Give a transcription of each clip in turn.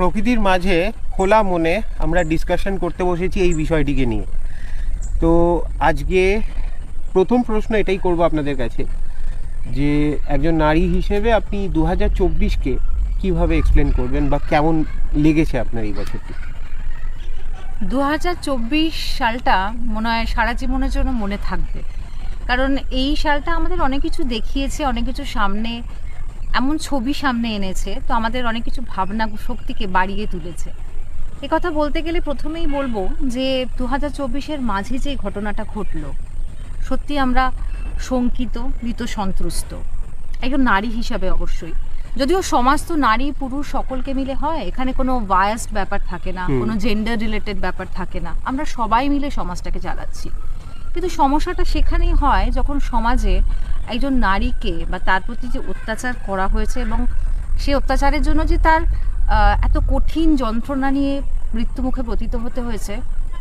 প্রকৃতির মাঝে খোলা মনে আমরা ডিসকাশন করতে বসেছি এই বিষয়টিকে নিয়ে। তো আজকে প্রথম প্রশ্ন এটাই করব আপনাদের কাছে, যে একজন নারী হিসেবে আপনি দু হাজার চব্বিশকে কীভাবে এক্সপ্লেন করবেন বা কেমন লেগেছে আপনার এই বছরটি? দু হাজার চব্বিশ সালটা মনে হয় সারা জীবনের জন্য মনে থাকবে। কারণ এই সালটা আমাদের অনেক কিছু দেখিয়েছে, অনেক কিছু সামনে এমন ছবি সামনে এনেছে তো আমাদের অনেক কিছু ভাবনা শক্তিকে বাড়িয়ে তুলেছে। এ কথা বলতে গেলে প্রথমেই বলব যে দু হাজার চব্বিশের মাঝে যে ঘটনাটা ঘটলো সত্যি আমরা শঙ্কিত মৃত সন্ত্রস্ত। একজন নারী হিসাবে অবশ্যই। যদিও সমাজ তো নারী পুরুষ সকলকে মিলে হয় এখানে কোনো বায়াসড ব্যাপার থাকে না কোনো জেন্ডার রিলেটেড ব্যাপার থাকে না। আমরা সবাই মিলে সমাজটাকে চালাচ্ছি। কিন্তু সমস্যাটা সেখানেই হয় যখন সমাজে একজন নারীকে বা তার প্রতি যে অত্যাচার করা হয়েছে এবং সেই অত্যাচারের জন্য যে তার এত কঠিন যন্ত্রণা নিয়ে মৃত্যুমুখে পতিত হতে হয়েছে,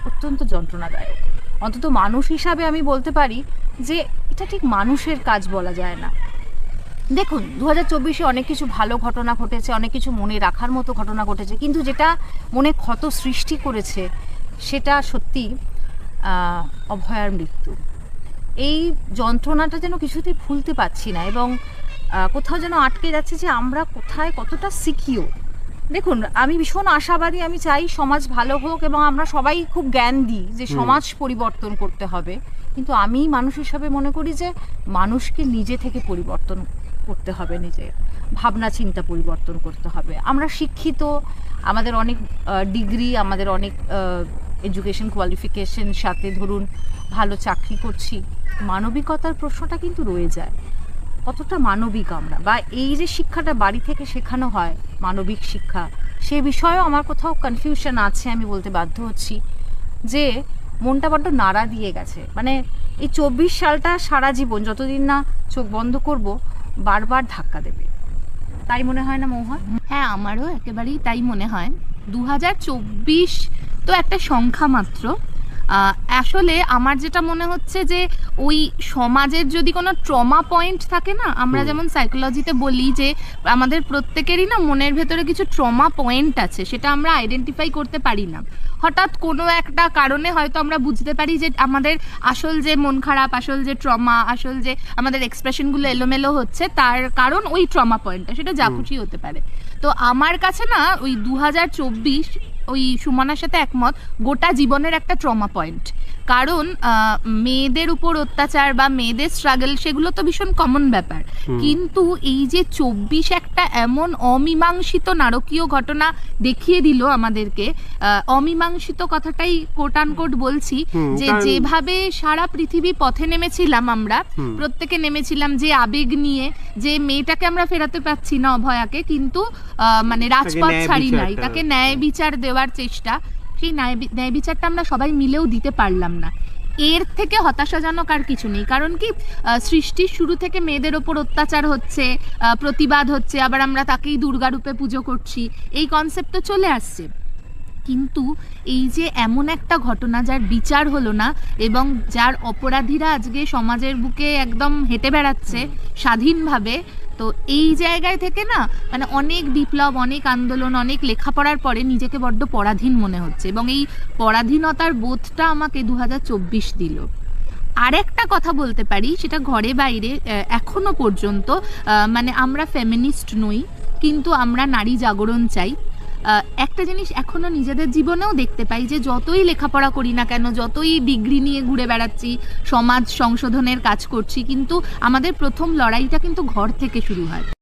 অত্যন্ত যন্ত্রণাদায়ক। অন্তত মানুষ হিসাবে আমি বলতে পারি যে এটা ঠিক মানুষের কাজ বলা যায় না। দেখুন দু হাজার চব্বিশে অনেক কিছু ভালো ঘটনা ঘটেছে, অনেক কিছু মনে রাখার মতো ঘটনা ঘটেছে, কিন্তু যেটা মনে ক্ষত সৃষ্টি করেছে, সেটা সত্যি অভয়ার মৃত্যু। এই যন্ত্রণাটা যেন কিছুতেই ভুলতে পারছি না এবং কোথাও যেন আটকে যাচ্ছে যে আমরা কোথায় কতটা শিখিও দেখুন আমি ভীষণ আশাবাদী আমি চাই সমাজ ভালো হোক এবং আমরা সবাই খুব জ্ঞান দিই যে সমাজ পরিবর্তন করতে হবে। কিন্তু আমি মানুষ হিসাবে মনে করি যে মানুষকে নিজে থেকে পরিবর্তন করতে হবে নিজে। ভাবনা চিন্তা পরিবর্তন করতে হবে। আমরা শিক্ষিত আমাদের অনেক ডিগ্রি আমাদের অনেক এডুকেশন কোয়ালিফিকেশন সাথে ধরুন ভালো চাকরি করছি, মানবিকতার প্রশ্নটা কিন্তু রয়ে যায়। কতটা মানবিক আমরা? বা এই যে শিক্ষাটা বাড়ি থেকে শেখানো হয় মানবিক শিক্ষা, সে বিষয়েও আমার কোথাও কনফিউশন আছে, আমি বলতে বাধ্য হচ্ছি যে মনটা বড্ড নাড়া দিয়ে গেছে। মানে এই চব্বিশ সালটা সারা জীবন যতদিন না চোখ বন্ধ করব, বারবার ধাক্কা দেবে। তাই মনে হয় না মৌহা হ্যাঁ আমারও একেবারেই তাই মনে হয়। দু হাজার চব্বিশ তো একটা সংখ্যা মাত্র। আসলে আমার যেটা মনে হচ্ছে যে ওই সমাজের যদি কোনো ট্রমা পয়েন্ট থাকে না আমরা যেমন সাইকোলজিতে বলি যে আমাদের প্রত্যেকেরই না মনের ভেতরে কিছু ট্রমা পয়েন্ট আছে সেটা আমরা আইডেন্টিফাই করতে পারি না। হঠাৎ কোনো একটা কারণে হয়তো আমরা বুঝতে পারি যে আমাদের আসল যে মন খারাপ আসল যে ট্রমা আসল যে আমাদের এক্সপ্রেশনগুলো এলোমেলো হচ্ছে তার কারণ ওই ট্রমা পয়েন্টটা সেটা যা খুশি হতে পারে। তো আমার কাছে না ওই দু হাজার চব্বিশ ওই সুমনার সাথে একমত গোটা জীবনের একটা ট্রমা পয়েন্ট কারণ মেয়েদের উপর অত্যাচার বা মেয়েদের স্ট্রাগল সেগুলো তো ভীষণ কমন ব্যাপার। কিন্তু এই যে চব্বিশ একটা এমন অমীমাংসিত নারকীয় ঘটনা দেখিয়ে দিল আমাদেরকে অমীমাংসিত কথাটাই কোট কোট বলছি যে যেভাবে সারা পৃথিবী পথে নেমেছিলাম আমরা প্রত্যেকে নেমেছিলাম যে আবেগ নিয়ে যে মেয়েটাকে আমরা ফেরাতে পাচ্ছি না অভয়াকে কিন্তু আহ, মানে রাজপথ ছাড়ি নাই তাকে ন্যায় বিচার দেওয়ার চেষ্টা সেই ন্যায় বিচারটা আমরা সবাই মিলেও দিতে পারলাম না। এর থেকে হতাশাজনক আর কিছু নেই। কারণ কি সৃষ্টির শুরু থেকে মেয়েদের ওপর অত্যাচার হচ্ছে প্রতিবাদ হচ্ছে আবার আমরা তাকেই দুর্গা রূপে পুজো করছি। এই কনসেপ্ট তো চলে আসছে। কিন্তু এই যে এমন একটা ঘটনা যার বিচার হলো না এবং যার অপরাধীরা আজকে সমাজের বুকে একদম হেঁটে বেড়াচ্ছে স্বাধীনভাবে তো এই জায়গায় থেকে না মানে অনেক বিপ্লব, অনেক আন্দোলন, অনেক লেখাপড়ার পরে নিজেকে বড্ড পরাধীন মনে হচ্ছে এবং এই পরাধীনতার বোধটা আমাকে দু হাজার চব্বিশ দিল। আর একটা কথা বলতে পারি, সেটা ঘরে বাইরে এখনও পর্যন্ত মানে আমরা ফেমিনিস্ট নই, কিন্তু আমরা নারী জাগরণ চাই। একটা জিনিস এখনও নিজেদের জীবনেও দেখতে পাই যে যতই লেখাপড়া করি না কেন, যতই ডিগ্রি নিয়ে ঘুরে বেড়াচ্ছি, সমাজ সংশোধনের কাজ করছি, কিন্তু আমাদের প্রথম লড়াইটা কিন্তু ঘর থেকে শুরু হয়।